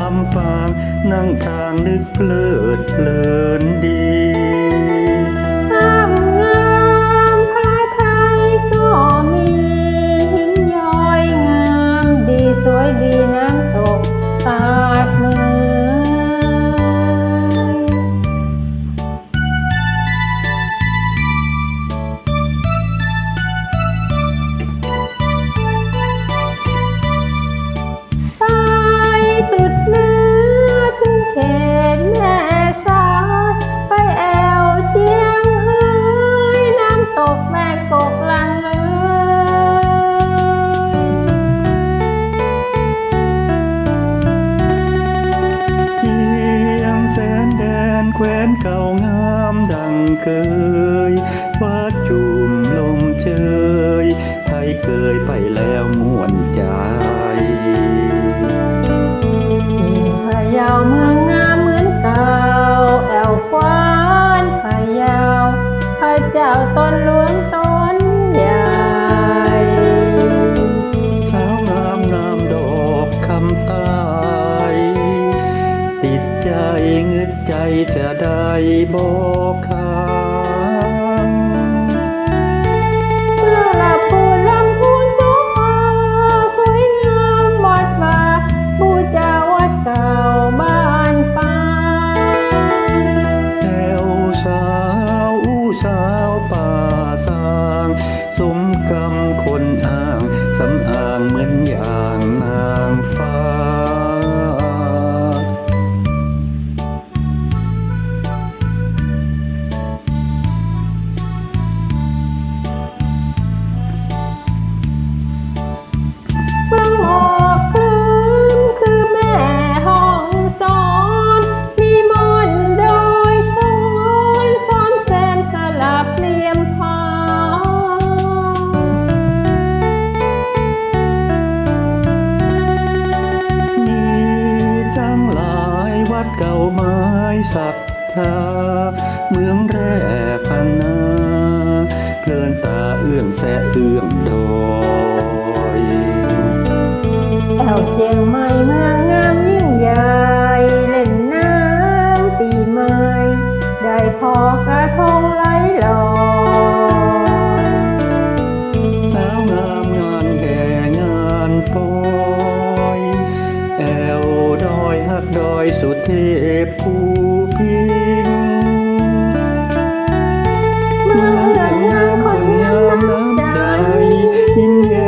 ลำปาง นั่งทางนึกเพลิดเพลินดี เก่างามดังเคยวัดจุ่มลมเชยไทยเกยไปแล้วม่วน จะได้บอกใคร ศรัทธาเมืองแร่พังงาเพลินตาเอื้องแสเอื้องดอยแต่เจียงใหม่เมืองงามยิ่งใหญ่เล่นน้ำปีใหม่ได้พอกระทงไหลลอยสาวงามงานแห่งานปอยแอวดอยหักดอยสุเทพภู 音乐。